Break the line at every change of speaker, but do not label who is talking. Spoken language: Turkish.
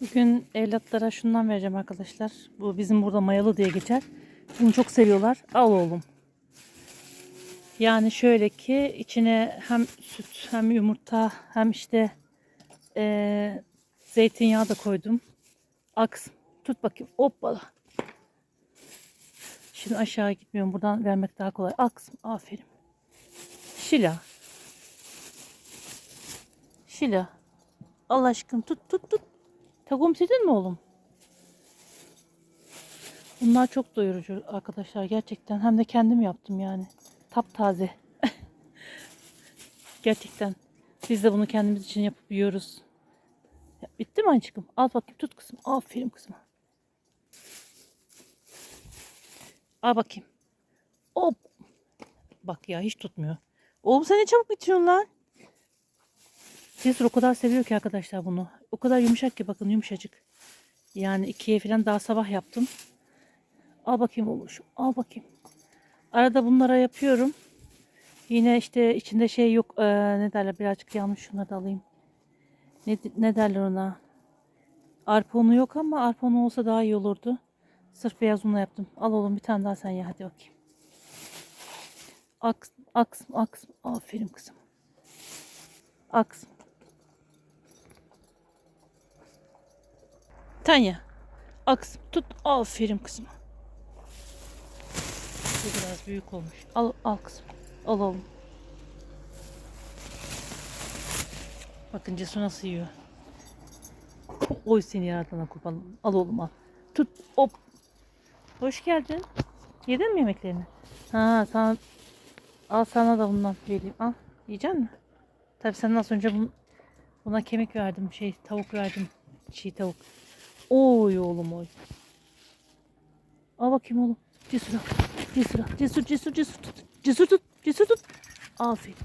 Bugün evlatlara şundan vereceğim arkadaşlar. Bu bizim burada mayalı diye geçer. Bunu çok seviyorlar. Al oğlum. Yani şöyle ki içine hem süt hem yumurta hem işte eee, zeytinyağı da koydum. Aks. Tut bakayım. Hoppala. Şimdi aşağı gitmiyorum. Buradan vermek daha kolay. Aks. Aferin. Şila. Şila. Allah aşkına tut tut tut. Takum sedin mi oğlum? Bunlar çok doyurucu arkadaşlar gerçekten. Hem de kendim yaptım yani. Taptaze. gerçekten. Biz de bunu kendimiz için yapıp yiyoruz. Ya, bitti mi aşkım? Al bakayım tut kızım. Aferin kızım. Al bakayım. Hop. Bak ya hiç tutmuyor. Oğlum sen ne çabuk bitiriyorsun lan. Cesur o kadar seviyor ki arkadaşlar bunu. O kadar yumuşak ki bakın yumuşacık. Yani ikiye falan daha sabah yaptım. Al bakayım oluşum. Al bakayım. Arada bunlara yapıyorum. Yine işte içinde şey yok. Ee, ne derler birazcık yanlış şunları da alayım. Ne, ne derler ona? Arpa unu yok ama arpa unu olsa daha iyi olurdu. Sırf beyaz unla yaptım. Al oğlum bir tane daha sen ye hadi bakayım. Aks, aks, aks. Aferin kızım. Aks. Tanya. Aks. Tut. Aferin kızım. Bu biraz büyük olmuş. Al, al kızım. Al oğlum. Bakın Cesur nasıl yiyor. Oy seni yaradana kurban. Al oğlum al. Tut. Hop. Hoş geldin. Yedin mi yemeklerini? Ha sana al sana da bundan vereyim. Al. Yiyecek misin? Tabii sen az önce bun, buna kemik verdim. Şey tavuk verdim. Çiğ tavuk. Oy oğlum oy. Al bakayım oğlum. Cesur al. Cesur al. Cesur cesur cesur tut. Cesur tut. Cesur tut. Aferin.